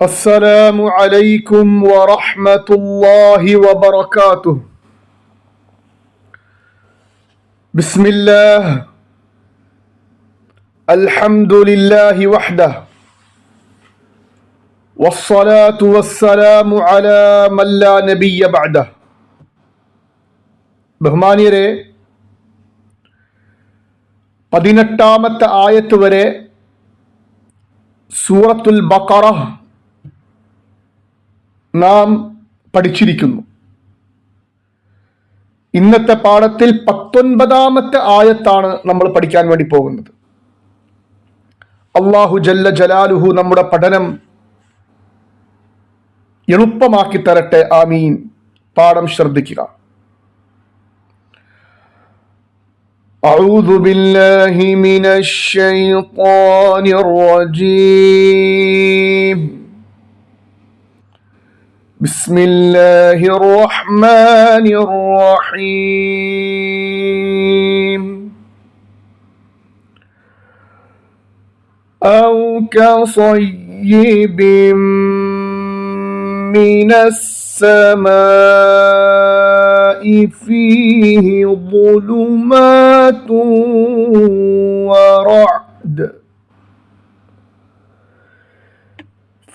السلام عليكم ورحمة الله وبركاته بسم الله الحمد لله وحده والصلاة والسلام على من لا نبي بعده ബഹുമാനിയരെ പതിനെട്ടാമത്തെ ആയത്ത് വരെ സൂറത്തുൽ ബക്കറ നാം പഠിച്ചിരിക്കുന്നു ഇന്നത്തെ പാഠത്തിൽ പത്തൊൻപതാമത്തെ ആയത്താണ് നമ്മൾ പഠിക്കാൻ വേണ്ടി പോകുന്നത് അള്ളാഹു ജല്ല ജലാലുഹു നമ്മുടെ പഠനം എളുപ്പമാക്കി തരട്ടെ ആമീൻ പാഠം ശ്രദ്ധിക്കുക أعوذ بالله من الشيطان الرجيم بسم الله الرحمن الرحيم. أو كصيب من السماء فيه ظلمات ورعد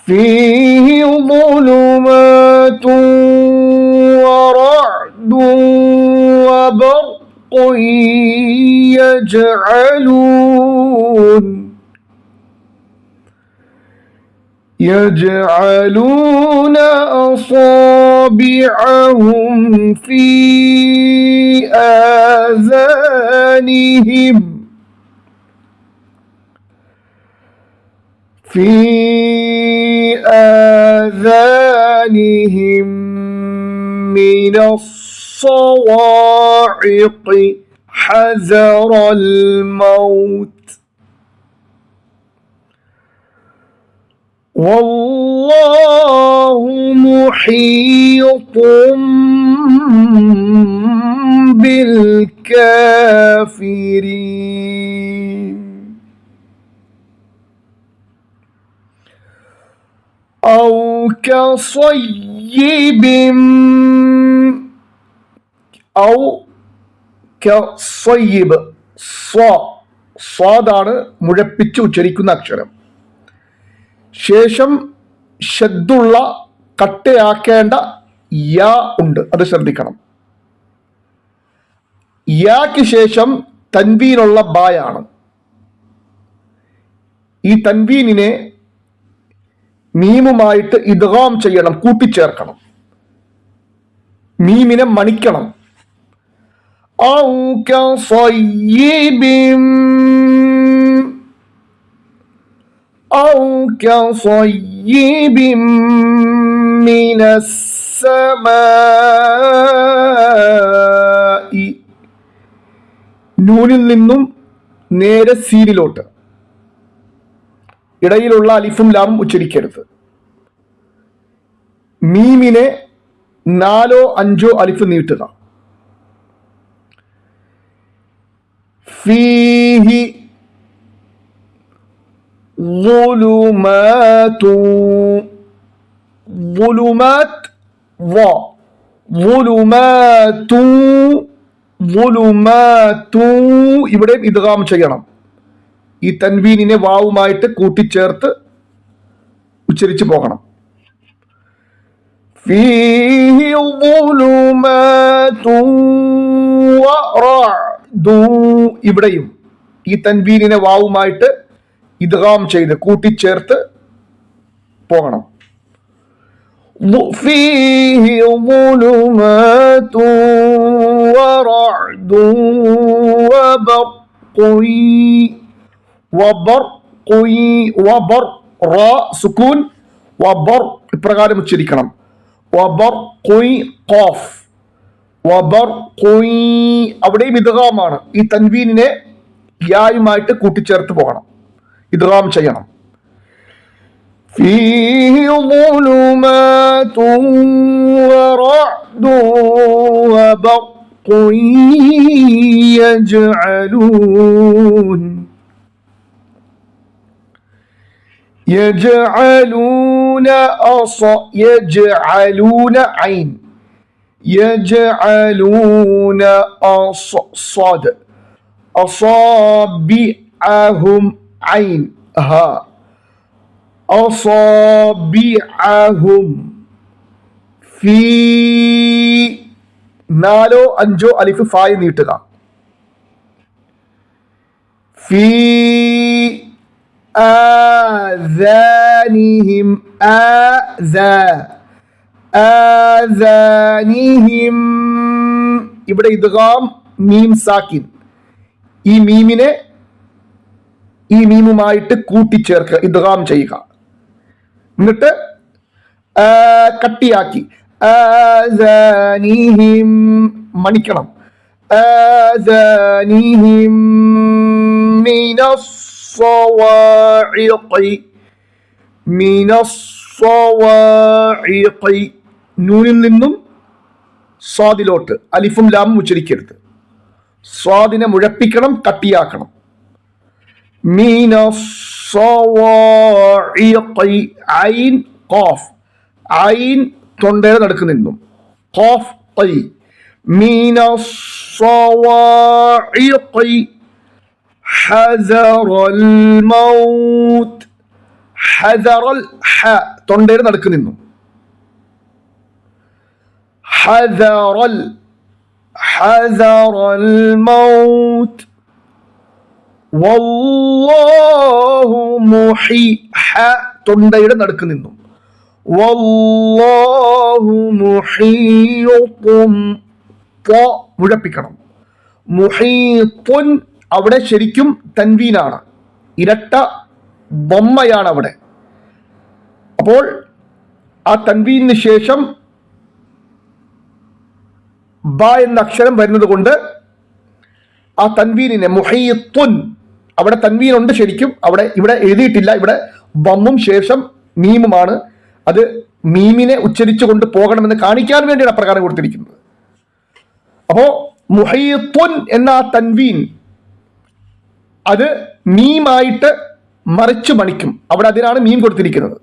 فيه ظلمات ورعد وبرق يجعلون يجعلون أصابعهم في آذانهم في آذانهم من الصواعق حذر الموت. والله محيط كصيب أو كصيب ص സ്വാദാണ് മുഴപ്പിച്ച് ഉച്ചരിക്കുന്ന അക്ഷരം ശേഷം ഷദ്ദുള്ള കട്ടയാക്കേണ്ട യാ ഉണ്ട് അത് ശ്രദ്ധിക്കണം യാക്ക് ശേഷം തൻവീനുള്ള ബായാണ് ഈ തൻവീനിനെ മീമുമായിട്ട് ഇദ്ഗാം ചെയ്യണം കൂട്ടിച്ചേർക്കണം മീമിനെ മണിക്കണം ഔ കസയ്യിബിൻ أو كصيب من السماء നൂനിൽ നിന്നും നേരെ സീനിലോട്ട് ഇടയിലുള്ള അലിഫും ലാമും ഉച്ചരിക്കരുത്. മീമിനെ നാലോ അഞ്ചോ അലിഫ് നീട്ടുക. ഫീഹി ഇവിടെ ഇദ്ഗാം ചെയ്യണം. ഈ തൻവീനിനെ വാവുമായിട്ട് കൂട്ടിച്ചേർത്ത് ഉച്ചരിച്ചു പോകണം فيه ظلمات ورعد ഇവിടെയും ഈ തൻവീനിനെ വാവുമായിട്ട് ഇദ്ഗാം ചെയ്ത് കൂട്ടിച്ചേർത്ത് പോകണം فيه ظلمات ورعد وبرق وبرق وبر റ സുക്കൂൻ വബർ ഇപ്രകാരം ഉച്ചരിക്കണം വബർ കൊയ് ഖോഫ് വബർ കൊയ് അവിടെയും ഇദ്ഗാമാണ് ഈ തൻവീനിനെ യായുമായിട്ട് കൂട്ടിച്ചേർത്ത് പോകണം ഇദ്ഗാം ചെയ്യണം فيه ظلمات ورعد وبرق يجعلون يجعلون أص يجعلون عين يجعلون أص صاد أصابعهم عين ها أصابعهم في നാലോ അഞ്ചോ അലിഫ് ഫായ് നീട്ടുക ഫീ آذانهم آذا آذانهم ഇവിടെ ഇദ്ഗാം മീം സാക്കിൻ ഈ മീമിനെ ഈ മീമുമായിട്ട് കൂട്ടിച്ചേർക്കുക ഇദ്ഗാം ചെയ്യുക എന്നിട്ട് ആ, കട്ടിയാക്കി ആദാനിഹിം മണിക്കണം ആദാനിഹിം من الصواعق. നൂനിൽ നിന്നും സ്വാദിലോട്ട് അലിഫും ലാമും ഉച്ചരിക്കരുത്. സ്വാദിനെ മുഴപ്പിക്കണം കട്ടിയാക്കണം. മീന ഐൻ ഖാഫ്. ഐൻ തൊണ്ടയുടെ നടുക്ക് നിന്നും. ഖാഫ് മീന ഹസറൽ മൗത്ത് ഹസറൽ ഹ തൊണ്ടയുടെ നടുക്ക് നിന്നും. ഹസറൽ ഹസറൽ മൗത്ത് വല്ലാഹു മുഹി ഹ തൊണ്ടയുടെ നടുക്ക് നിന്നും. വല്ലാഹു മുഹീത്തും ത്വ മുഴപ്പിക്കണം. മുഹീത്തുൻ അവിടെ ശരിക്കും തൻവീനാണ്. ഇരട്ട ബൊമ്മയാണ് അവിടെ അപ്പോൾ ആ തൻവീനു ശേഷം ബ എന്ന അക്ഷരം വരുന്നത് കൊണ്ട് ആ തൻവീനിനെ മുഹയ്യത്തുൻ അവിടെ തൻവീനുണ്ട് ശരിക്കും അവിടെ ഇവിടെ എഴുതിയിട്ടില്ല ഇവിടെ ബമ്മും ശേഷം മീമുമാണ്. അത് മീമിനെ ഉച്ചരിച്ചു കൊണ്ട് പോകണമെന്ന് കാണിക്കാൻ വേണ്ടിയാണ് അപ്രകാരം കൊടുത്തിരിക്കുന്നത്. അപ്പോൾ മുഹയ്യത്തുൻ എന്ന ആ തൻവീൻ അത് മീമായിട്ട് മറിച്ചു മണിക്കും. അവിടെ അതിനാണ് മീം കൊടുത്തിരിക്കുന്നത്.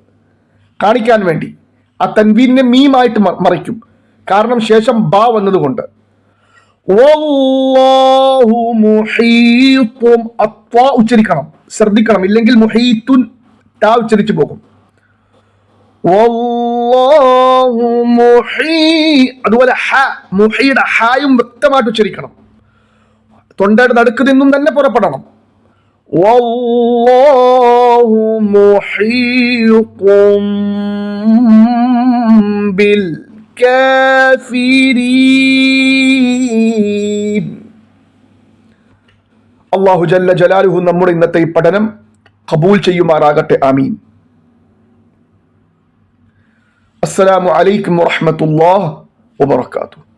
കാണിക്കാൻ വേണ്ടി. ആ തൻവീനെ മീമായിട്ട് മറിക്കും. കാരണം ശേഷം ബാ വന്നതുകൊണ്ട്. ഉച്ചരിക്കണം. ശ്രദ്ധിക്കണം. ഇല്ലെങ്കിൽ ടാ ഉച്ചരിച്ചു പോകും. അതുപോലെ ഹ മുഹയുടെ ഹായും വ്യക്തമായിട്ട് ഉച്ചരിക്കണം. തൊണ്ടയുടെ നടുക്ക് നിന്നും തന്നെ പുറപ്പെടണം. വല്ലാഹു محيط بالكافرين. അള്ളാഹു ജല്ല ജലാലുഹു നമ്മുടെ ഇന്നത്തെ ഈ പഠനം കബൂൽ ചെയ്യുമാറാകട്ടെ. ആമീൻ. അസ്സലാമു അലൈക്കും വറഹ്മത്തുള്ളാഹി വബറകാതുഹു.